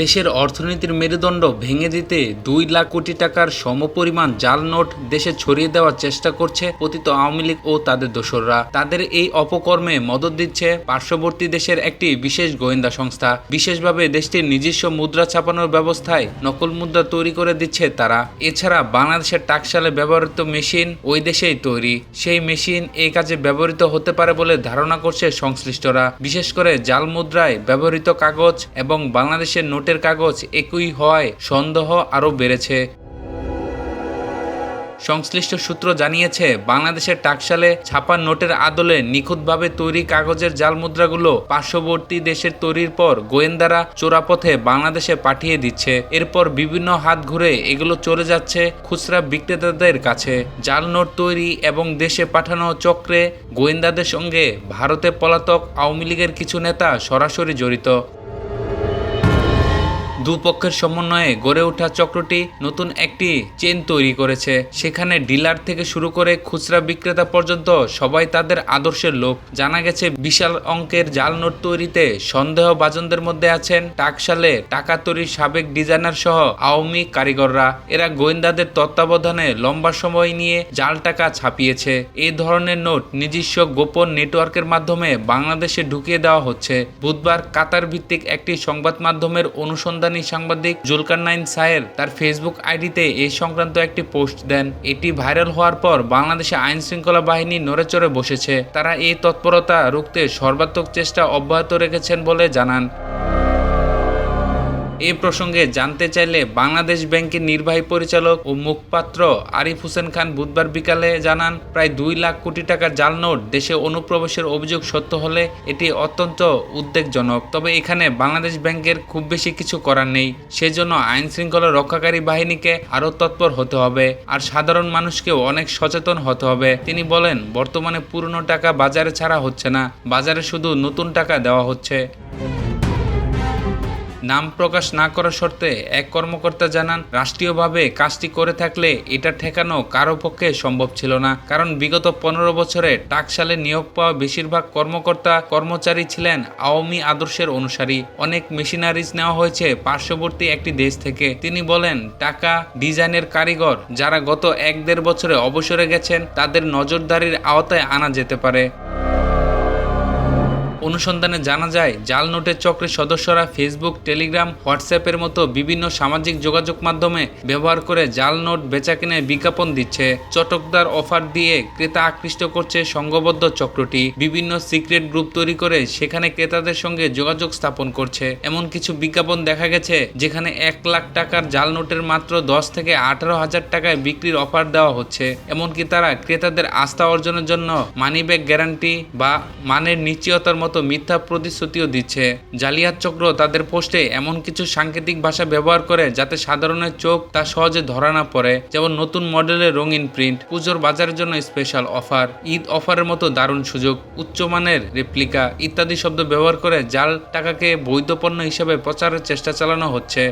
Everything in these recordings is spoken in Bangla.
দেশের অর্থনীতির মেরুদণ্ড ভেঙে দিতে দুই লাখ কোটি টাকার সমপরিমাণ জাল নোট দেশে ছড়িয়ে দেওয়ার চেষ্টা করছে পতিত আওয়ামী লীগ ও তাদের দোসররা। তাদের এই অপকর্মে মদত দিচ্ছে পার্শ্ববর্তী দেশের একটি বিশেষ গোয়েন্দা সংস্থা। বিশেষভাবে দেশটির নিজস্ব মুদ্রা ছাপানোর ব্যবস্থায় নকল মুদ্রা তৈরি করে দিচ্ছে তারা। এছাড়া বাংলাদেশের টাকশালে ব্যবহৃত মেশিন ওই দেশেই তৈরি। সেই মেশিন এই কাজে ব্যবহৃত হতে পারে বলে ধারণা করছে সংশ্লিষ্টরা। বিশেষ করে জাল মুদ্রায় ব্যবহৃত কাগজ এবং বাংলাদেশের নোটের কাগজ একই হওয়ায় সন্দেহ আরও বেড়েছে। সংশ্লিষ্ট সূত্র জানিয়েছে, বাংলাদেশের টাকশালে ছাপার নোটের আদলে নিখুঁতভাবে তৈরি কাগজের জাল মুদ্রাগুলো পার্শ্ববর্তী দেশের তৈরির পর গোয়েন্দারা চোরাপথে বাংলাদেশে পাঠিয়ে দিচ্ছে। এরপর বিভিন্ন হাত ঘুরে এগুলো চলে যাচ্ছে খুচরা বিক্রেতাদের কাছে। জাল নোট তৈরি এবং দেশে পাঠানো চক্রে গোয়েন্দাদের সঙ্গে ভারতে পলাতক আওয়ামী লীগের কিছু নেতা সরাসরি জড়িত। দুপক্ষের সমন্বয়ে গড়ে ওঠা চক্রটি নতুন একটি চেন তৈরি করেছে। সেখানে ডিলার থেকে শুরু করে খুচরা বিক্রেতা পর্যন্ত সবাই তাদের আদর্শের লোক। জানা গেছে, বিশাল অঙ্কের জাল নোট তৈরিতে সন্দেহভাজনদের মধ্যে আছেন টাকশালে টাকা তৈরির সাবেক ডিজাইনার সহ আওয়ামী কারিগররা। এরা গোয়েন্দাদের তত্ত্বাবধানে লম্বা সময় নিয়ে জাল টাকা ছাপিয়েছে। এ ধরনের নোট নিজস্ব গোপন নেটওয়ার্কের মাধ্যমে বাংলাদেশে ঢুকিয়ে দেওয়া হচ্ছে। বুধবার কাতার ভিত্তিক একটি সংবাদ মাধ্যমের অনুসন্ধানী সাংবাদিক জুলকার নাইন সায়ের তার ফেসবুক আইডিতে এ সংক্রান্ত একটি পোস্ট দেন। এটি ভাইরাল হওয়ার পর বাংলাদেশে আইন শৃঙ্খলা বাহিনী নড়েচড়ে বসেছে। তারা এই তৎপরতা রুখতে সর্বাত্মক চেষ্টা অব্যাহত রেখেছেন বলে জানান। এ প্রসঙ্গে জানতে চাইলে বাংলাদেশ ব্যাংকের নির্বাহী পরিচালক ও মুখপাত্র আরিফ হোসেন খান বুধবার বিকালে জানান, প্রায় দুই লাখ কোটি টাকার জাল নোট দেশে অনুপ্রবেশের অভিযোগ সত্য হলে এটি অত্যন্ত উদ্বেগজনক। তবে এখানে বাংলাদেশ ব্যাংকের খুব বেশি কিছু করার নেই। সেজন্য আইন শৃঙ্খলা রক্ষাকারী বাহিনীকে আরও তৎপর হতে হবে আর সাধারণ মানুষকেও অনেক সচেতন হতে হবে। তিনি বলেন, বর্তমানে পুরনো টাকা বাজারে ছাড়া হচ্ছে না। বাজারে শুধু নতুন টাকা দেওয়া হচ্ছে। নাম প্রকাশ না করার শর্তে এক কর্মকর্তা জানান, রাষ্ট্রীয়ভাবে কাজটি করে থাকলে এটা ঠেকানো কারও পক্ষে সম্ভব ছিল না। কারণ বিগত পনেরো বছরে টাকশালে নিয়োগ পাওয়া বেশিরভাগ কর্মকর্তা কর্মচারী ছিলেন আওয়ামী আদর্শের অনুসারী। অনেক মেশিনারিজ নেওয়া হয়েছে পার্শ্ববর্তী একটি দেশ থেকে। তিনি বলেন, টাকা ডিজাইনের কারিগর যারা গত এক দেড় বছরে অবসরে গেছেন, তাদের নজরদারির আওতায় আনা যেতে পারে। অনুসন্ধানে জানা যায়, জাল নোটের চক্রের সদস্যরা ফেসবুক টেলিগ্রাম হোয়াটসঅ্যাপের মতো বিভিন্ন সামাজিক যোগাযোগ মাধ্যমে ব্যবহার করে জাল নোট বেচাকেনার বিজ্ঞাপন দিচ্ছে। চটকদার অফার দিয়ে ক্রেতা আকৃষ্ট করছে সংঘবদ্ধ চক্রটি। বিভিন্ন সিক্রেট গ্রুপ তৈরি করে সেখানে ক্রেতাদের সঙ্গে যোগাযোগ স্থাপন করছে। এমন কিছু বিজ্ঞাপন দেখা গেছে, যেখানে এক লাখ টাকার জাল নোটের মাত্র দশ থেকে আঠারো হাজার টাকায় বিক্রির অফার দেওয়া হচ্ছে। এমনকি তারা ক্রেতাদের আস্থা অর্জনের জন্য মানিব্যাগ গ্যারান্টি বা মানের নিশ্চয়তার মতো মিথ্যা প্রতিশ্রুতিও দিচ্ছে। জালিয়াত চক্র তাদের পোস্টে এমন কিছু সাংকেতিক ভাষা ব্যবহার করে যাতে সাধারণের চোখ তা সহজে ধরা না পড়ে, যেমন নতুন মডেলের রঙিন প্রিন্ট, পুজোর বাজারের জন্য স্পেশাল অফার ঈদ অফারের মতো দারুণ সুযোগ উচ্চমানের রেপ্লিকা ইত্যাদি শব্দ ব্যবহার করে জাল টাকাকে বৈধ পণ্য হিসেবে প্রচারের চেষ্টা চালানো হচ্ছে।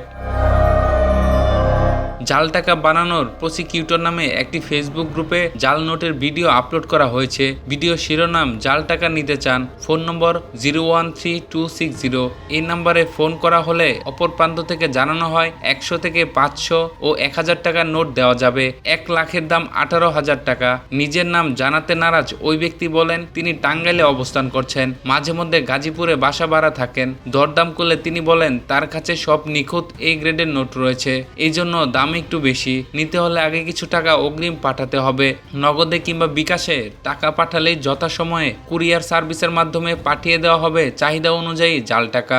জাল টাকা বানানোর প্রসিকিউটর নামে একটি ফেসবুক গ্রুপে জাল নোটের ভিডিও আপলোড করা হয়েছে। ভিডিও শিরোনাম, জাল টাকা নিতে চান phone number zero one three two six zero. এই নাম্বারে ফোন করা হলে অপর প্রান্ত থেকে জানানো হয়, একশো থেকে পাঁচশো ও এক হাজার টাকার নোট দেওয়া যাবে। এক লাখের দাম আঠারো হাজার টাকা। নিজের নাম জানাতে নারাজ ওই ব্যক্তি বলেন, তিনি টাঙ্গাইলে অবস্থান করছেন। মাঝে মধ্যে গাজীপুরে বাসা ভাড়া থাকেন। দরদাম করলে তিনি বলেন, তার কাছে সব নিখুঁত এই গ্রেডের নোট রয়েছে। এই জন্য দাম একটু বেশি। নিতে হলে আগে কিছু টাকা অগ্রিম পাঠাতে হবে। নগদে কিংবা বিকাশে টাকা পাঠালেই যথাসময়ে কুরিয়ার সার্ভিসের মাধ্যমে পাঠিয়ে দেওয়া হবে চাহিদা অনুযায়ী জাল টাকা।